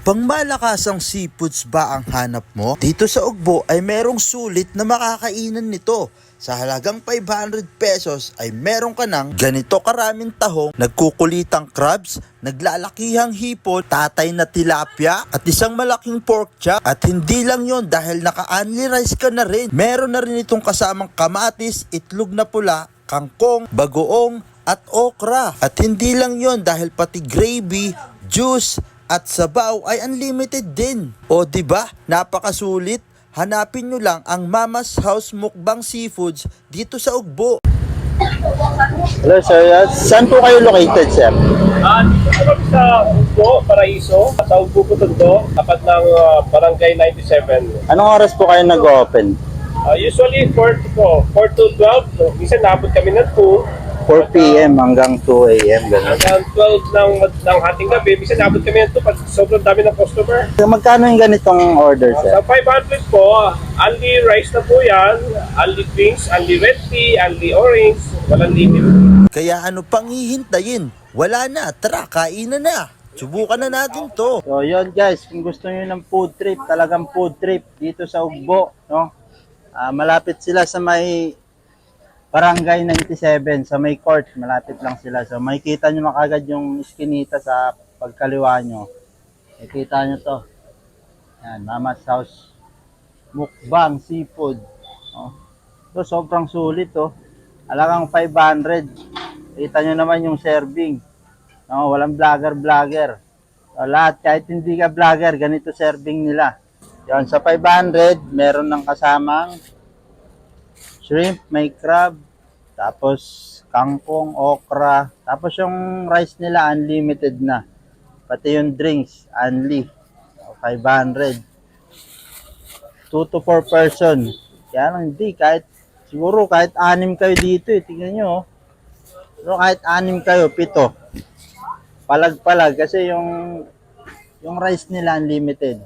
Pangmalakasang seafoods ba ang hanap mo? Dito sa Ugbo ay merong sulit na makakainan nito. Sa halagang 500 pesos ay meron ka ng ganito karaming tahong, nagkukulitang crabs, naglalakihang hipon, tatay na tilapia, at isang malaking pork chop. At hindi lang yon dahil naka-only rice ka na rin. Meron na rin itong kasamang kamatis, itlog na pula, kangkong, bagoong, at okra. At hindi lang yon dahil pati gravy, juice, at sabaw ay unlimited din. O 'di ba? Napakasulit. Hanapin nyo lang ang Mama's House Mukbang Seafoods dito sa Ugbo. Hello sir, Uh, saan po kayo located sir? Ah, dito po kami sa Ugbo, Paraiso, sa Ugbo po to, tapat ng ah, Barangay 97. Anong oras po kayo nag-open? Ah, usually 4 to, po, 4 to 12, so, minsan naabot kami ng 2, 4 p.m. hanggang 2 a.m. Ganun. hanggang 12 ng, ng hating gabi, minsan naabot kami 2 pag sobrang dami ng customer. So, magkano yung ganitong order sir? sa 500 po, only rice na po yan, only drinks, only red tea, only orange, walang limit. Kaya ano pang hihintayin? Wala na, tara, kainan na. Subukan na natin to. So yun guys, kung gusto niyo ng food trip, talagang food trip dito sa Ugbo, no? Ah, malapit sila sa may Barangay 97 sa may court, malapit lang sila. So makikita niyo na kagad yung iskinita sa pagkaliwa nyo. Makikita niyo to. Yan, Mama's House. Mukbang Seafood. Oh. So sobrang sulit oh. Alagang 500. Kita niyo naman yung serving. No, walang vlogger-vlogger. So, lahat, kahit hindi ka vlogger, ganito serving nila. Yan, sa 500, meron ng kasamang shrimp, may crab, tapos kangkong, okra, tapos yung rice nila unlimited na. Pati yung drinks, only. 500. 2 to 4 person. Kaya lang, hindi, kahit, siguro kahit anim kayo dito eh, tingnan nyo. oh. Pero kahit anim kayo, pito. Palag-palag kasi yung yung rice nila unlimited.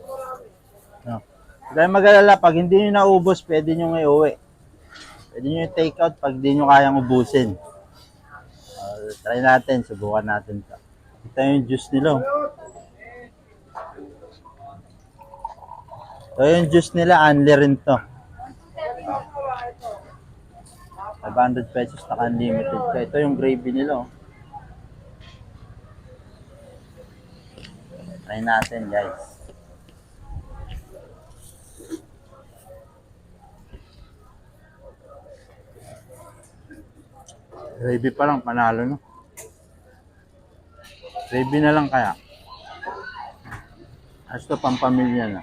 No. Kaya mag-alala, pag hindi nyo naubos, pwede nyo iuwi. Pwede nyo take out pag di nyo kayang ubusin. Uh, try natin, subukan natin to. Ito yung juice nila. oh. Ito yung juice nila, unli rin to. 500 pesos na unlimited ka. Ito yung gravy nila. Oh. Try natin guys. Gravy pa lang, panalo no. Gravy na lang kaya. Hasta pampamilya na.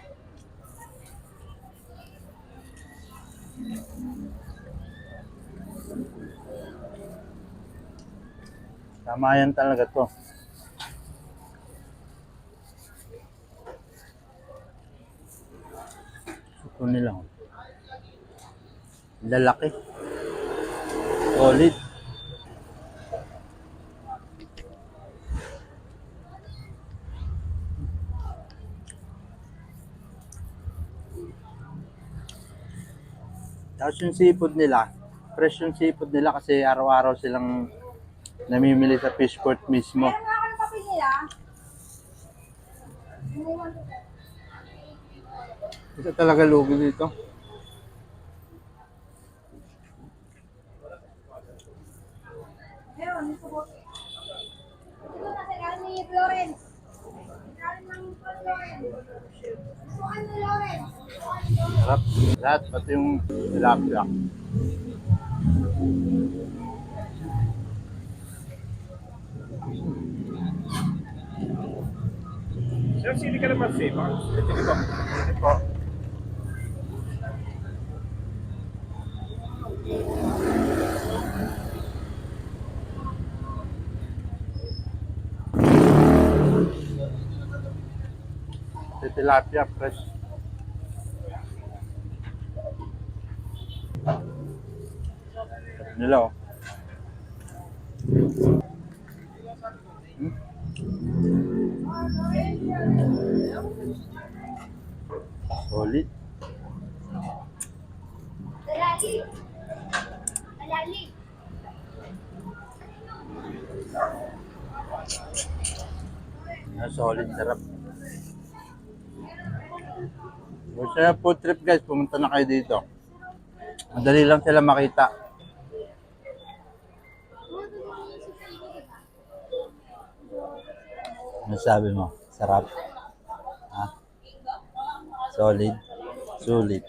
Tama yan talaga to. Ito nila. Lalaki. Solid. Tapos yung seafood nila, fresh yung seafood nila kasi araw-araw silang namimili sa fishport mismo. Ito talaga lugi dito. Meron, ito po. Ito na sa galing ni Florence. Galing ng Florence. Sukan ni Lawrence. Sarap. Lahat, pati yung tilapia. Sir, sili ka naman safe, ha? Sili ko. Ito po. Tilapia fresh. Nila oh. Hmm? Solid. Ah, solid sarap. Nyo food trip guys, pumunta na kayo dito. Madali lang sila makita. Ano sabi mo? Sarap? Ha? Solid? Sulit.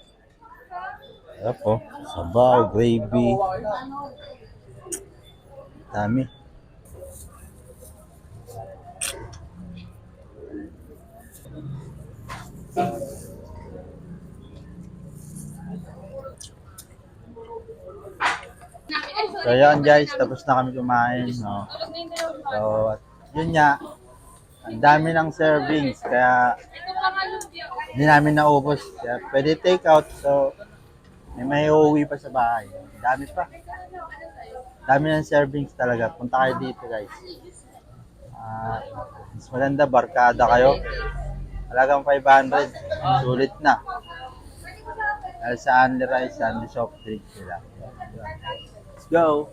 Sarap po. Sabaw, gravy. Dami. So yan guys, tapos na kami kumain. No? So, yun nga. Ang dami ng servings, kaya hindi namin naubos. Kaya pwede take out. So, may may uuwi pa sa bahay. Dami pa. Dami ng servings talaga. Punta kayo dito guys. Ah, mas maganda, barkada kayo. Talagang 500. Sulit na. Dahil sa Anli Rice, Anli Soft Drink sila. Let's go!